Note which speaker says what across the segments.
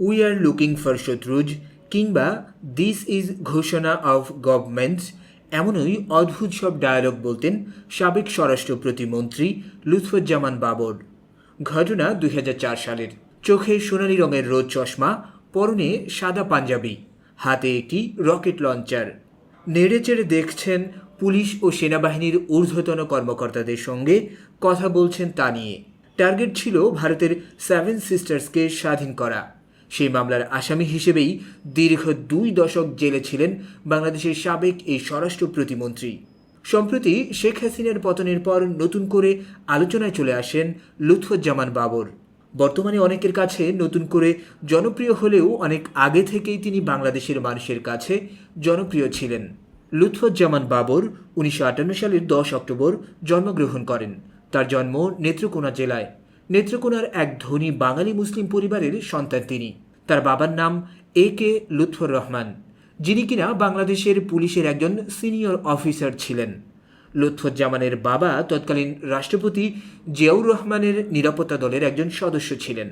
Speaker 1: We are looking for শত্রুজ কিংবা this is ঘোষণা অফ গভর্নমেন্টস এমনই অদ্ভুত সব ডায়ালগ বলতেন সাবেক স্বরাষ্ট্র প্রতিমন্ত্রী লুৎফুজ্জামান বাবর। ঘটনা দুই হাজার চার সালের। চোখে সোনালি রঙের রোদ চশমা, পরনে সাদা পাঞ্জাবি, হাতে একটি রকেট লঞ্চার। নেড়েচেড়ে দেখছেন পুলিশ ও সেনাবাহিনীর ঊর্ধ্বতন কর্মকর্তাদের সঙ্গে কথা বলছেন তা নিয়ে। টার্গেট ছিল ভারতের সেভেন সিস্টার্সকে স্বাধীন করা। সেই মামলার আসামি হিসেবেই দীর্ঘ দুই দশক জেলে ছিলেন বাংলাদেশের সাবেক এই স্বরাষ্ট্র প্রতিমন্ত্রী। সম্প্রতি শেখ হাসিনার পতনের পর নতুন করে আলোচনায় চলে আসেন লুৎফুজ্জামান বাবর। বর্তমানে অনেকের কাছে নতুন করে জনপ্রিয় হলেও অনেক আগে থেকেই তিনি বাংলাদেশের মানুষের কাছে জনপ্রিয় ছিলেন। লুৎফুজ্জামান বাবর উনিশশো আটান্ন সালের দশ অক্টোবর জন্মগ্রহণ করেন। তার জন্ম নেত্রকোনা জেলায়। নেত্রকোনার এক ধনী বাঙালি মুসলিম পরিবারের সন্তান তিনি। তার বাবার নাম এ কে লুৎফর রহমান, যিনি কিনা বাংলাদেশের পুলিশের একজন সিনিয়র অফিসার ছিলেন। লুৎফুজ্জামানের বাবা তৎকালীন রাষ্ট্রপতি জিয়াউর রহমানের নিরাপত্তা দলের একজন সদস্য ছিলেন।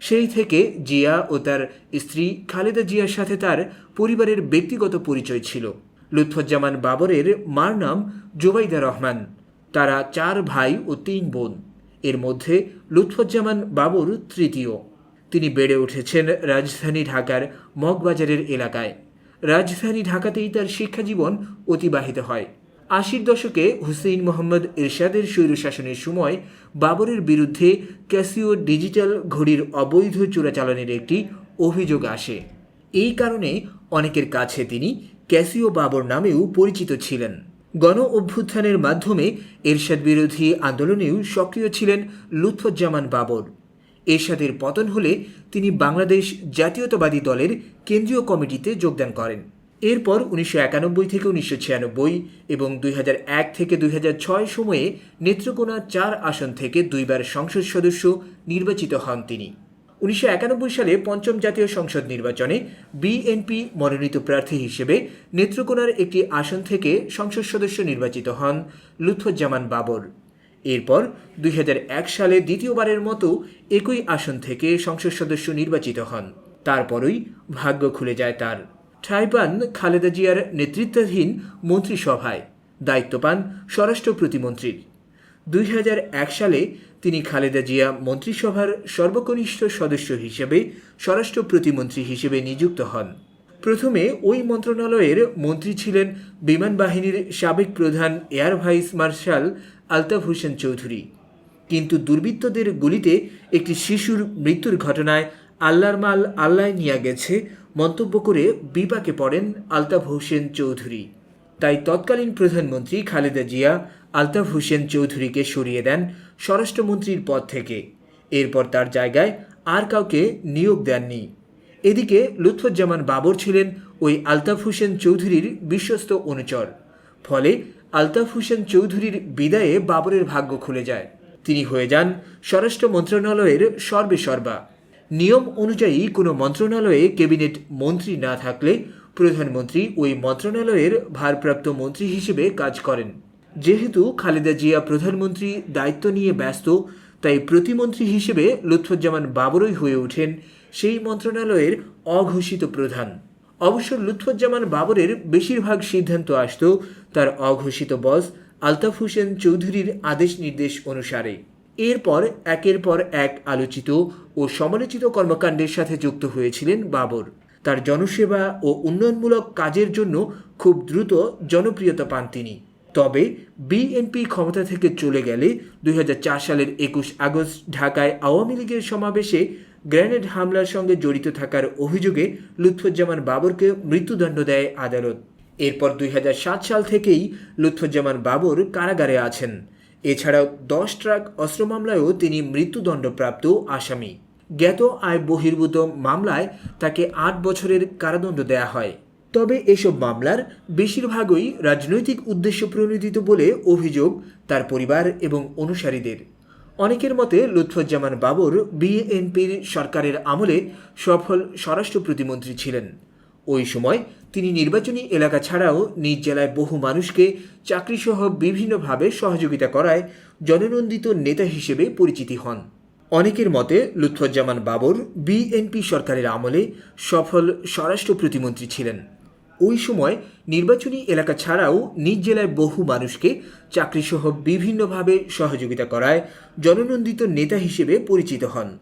Speaker 1: সেই থেকে জিয়া ও তার স্ত্রী খালেদা জিয়ার সাথে তার পরিবারের ব্যক্তিগত পরিচয় ছিল। লুৎফুজ্জামান বাবরের মার নাম জোবাইদা রহমান। তারা চার ভাই ও তিন বোন। এর মধ্যে লুৎফুজ্জামান বাবর তৃতীয়। তিনি বেড়ে উঠেছেন রাজধানী ঢাকার মগবাজারের এলাকায়। রাজধানী ঢাকাতেই তার শিক্ষাজীবন অতিবাহিত হয়। আশির দশকে হুসেইন মোহাম্মদ এরশাদের স্বৈরশাসনের সময় বাবরের বিরুদ্ধে ক্যাসিও ডিজিটাল ঘড়ির অবৈধ চোরাচালানের একটি অভিযোগ আসে। এই কারণে অনেকের কাছে তিনি ক্যাসিও বাবর নামেও পরিচিত ছিলেন। গণ অভ্যুত্থানের মাধ্যমে এরশাদ বিরোধী আন্দোলনেও সক্রিয় ছিলেন লুৎফুজ্জামান বাবর। এরশাদের পতন হলে তিনি বাংলাদেশ জাতীয়তাবাদী দলের কেন্দ্রীয় কমিটিতে যোগদান করেন। এরপর উনিশশো একানব্বই থেকে উনিশশো ছিয়ানব্বই এবং দুই এক থেকে দুই ছয় সময়ে নেত্রকোনা চার আসন থেকে দুইবার সংসদ সদস্য নির্বাচিত হন তিনি। উনিশশো একানব্বই সালে পঞ্চম জাতীয় সংসদ নির্বাচনে বিএনপি মনোনীত প্রার্থী হিসেবে নেত্রকোনার একটি আসন থেকে সংসদ সদস্য নির্বাচিত হন লুৎফুজ্জামান বাবর। এরপর দুই হাজার এক সালে দ্বিতীয়বারের মতো একই আসন থেকে সংসদ সদস্য নির্বাচিত হন। তারপরই ভাগ্য খুলে যায় তার। ঠাঁই পান খালেদা জিয়ার নেতৃত্বাধীন মন্ত্রিসভায় দায়িত্ব পান স্বরাষ্ট্র প্রতিমন্ত্রীর। দুই হাজার এক সালে তিনি খালেদা জিয়া মন্ত্রিসভার সর্বকনিষ্ঠ সদস্য হিসেবে স্বরাষ্ট্র প্রতিমন্ত্রী হিসেবে নিযুক্ত হন। প্রথমে ওই মন্ত্রণালয়ের মন্ত্রী ছিলেন বিমান বাহিনীর সাবেক প্রধান air vice marshal Altaf Hossain Chowdhury. কিন্তু দুর্বৃত্তদের গুলিতে একটি শিশুর মৃত্যুর ঘটনায় আল্লাহর মাল আল্লাহ নিয়ে গেছে মন্তব্য করে বিপাকে পড়েন আলতাফ হোসেন চৌধুরী। তাই তৎকালীন প্রধানমন্ত্রী খালেদা জিয়া আলতাফ হোসেন চৌধুরীকে সরিয়ে দেন স্বরাষ্ট্রমন্ত্রীর পদ থেকে। এরপর তার জায়গায় আর কাউকে নিয়োগ দেননি। এদিকে লুৎফুজ্জামান বাবর ছিলেন ওই আলতাফ হোসেন চৌধুরীর বিশ্বস্ত অনুচর। ফলে আলতাফ হোসেন চৌধুরীর বিদায়ে বাবরের ভাগ্য খুলে যায়। তিনি হয়ে যান স্বরাষ্ট্র মন্ত্রণালয়ের সর্বেসর্বা। নিয়ম অনুযায়ী কোনো মন্ত্রণালয়ে ক্যাবিনেট মন্ত্রী না থাকলে প্রধানমন্ত্রী ওই মন্ত্রণালয়ের ভারপ্রাপ্ত মন্ত্রী হিসেবে কাজ করেন। যেহেতু খালেদা জিয়া প্রধানমন্ত্রী দায়িত্ব নিয়ে ব্যস্ত, তাই প্রতিমন্ত্রী হিসেবে লুৎফুজ্জামান বাবরই হয়ে ওঠেন সেই মন্ত্রণালয়ের অঘোষিত প্রধান। অবশ্য লুৎফুজ্জামান বাবরের বেশিরভাগ সিদ্ধান্ত আসত তার অঘোষিত বস আলতাফ হোসেন চৌধুরীর আদেশ নির্দেশ অনুসারে। এরপর একের পর এক আলোচিত ও সমালোচিত কর্মকাণ্ডের সাথে যুক্ত হয়েছিলেন বাবর। তার জনসেবা ও উন্নয়নমূলক কাজের জন্য খুব দ্রুত জনপ্রিয়তা পান তিনি। তবে বিএনপি ক্ষমতা থেকে চলে গেলে দুই হাজার চার সালের একুশ আগস্ট ঢাকায় আওয়ামী লীগের সমাবেশে গ্রেনেড হামলার সঙ্গে জড়িত থাকার অভিযোগে লুৎফুজ্জামান বাবরকে মৃত্যুদণ্ড দেয় আদালত। এরপর দুই হাজার সাত সাল থেকেই লুৎফুজ্জামান বাবর কারাগারে আছেন। এছাড়াও দশ ট্রাক অস্ত্র মামলায়ও তিনি মৃত্যুদণ্ডপ্রাপ্ত আসামি। জ্ঞাত আয় বহির্ভূত মামলায় তাকে আট বছরের কারাদণ্ড দেয়া হয়। তবে এসব মামলার বেশিরভাগই রাজনৈতিক উদ্দেশ্য প্রণোদিত বলে অভিযোগ তার পরিবার এবং অনুসারীদের। অনেকের মতে, লুৎফুজ্জামান বাবর বিএনপির সরকারের আমলে সফল স্বরাষ্ট্র প্রতিমন্ত্রী ছিলেন। ওই সময় তিনি নির্বাচনী এলাকা ছাড়াও নিজ জেলায় বহু মানুষকে চাকরিসহ বিভিন্নভাবে সহযোগিতা করায় জননন্দিত নেতা হিসেবে পরিচিতি হন। অনেকের মতে, লুৎফুজ্জামান বাবর বিএনপি সরকারের আমলে সফল স্বরাষ্ট্র প্রতিমন্ত্রী ছিলেন। ওই সময় নির্বাচনী এলাকা ছাড়াও নিজ জেলায় বহু মানুষকে চাকরিসহ বিভিন্নভাবে সহযোগিতা করায় জননন্দিত নেতা হিসেবে পরিচিত হন।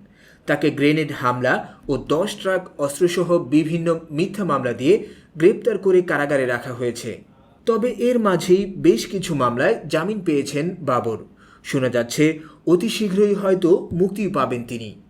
Speaker 1: তাকে গ্রেনেড হামলা ও দশ ট্রাক অস্ত্রসহ বিভিন্ন মিথ্যা মামলা দিয়ে গ্রেপ্তার করে কারাগারে রাখা হয়েছে। তবে এর মাঝেই বেশ কিছু মামলায় জামিন পেয়েছেন বাবর। শোনা যাচ্ছে, অতি শীঘ্রই হয়তো মুক্তি পাবেন তিনি।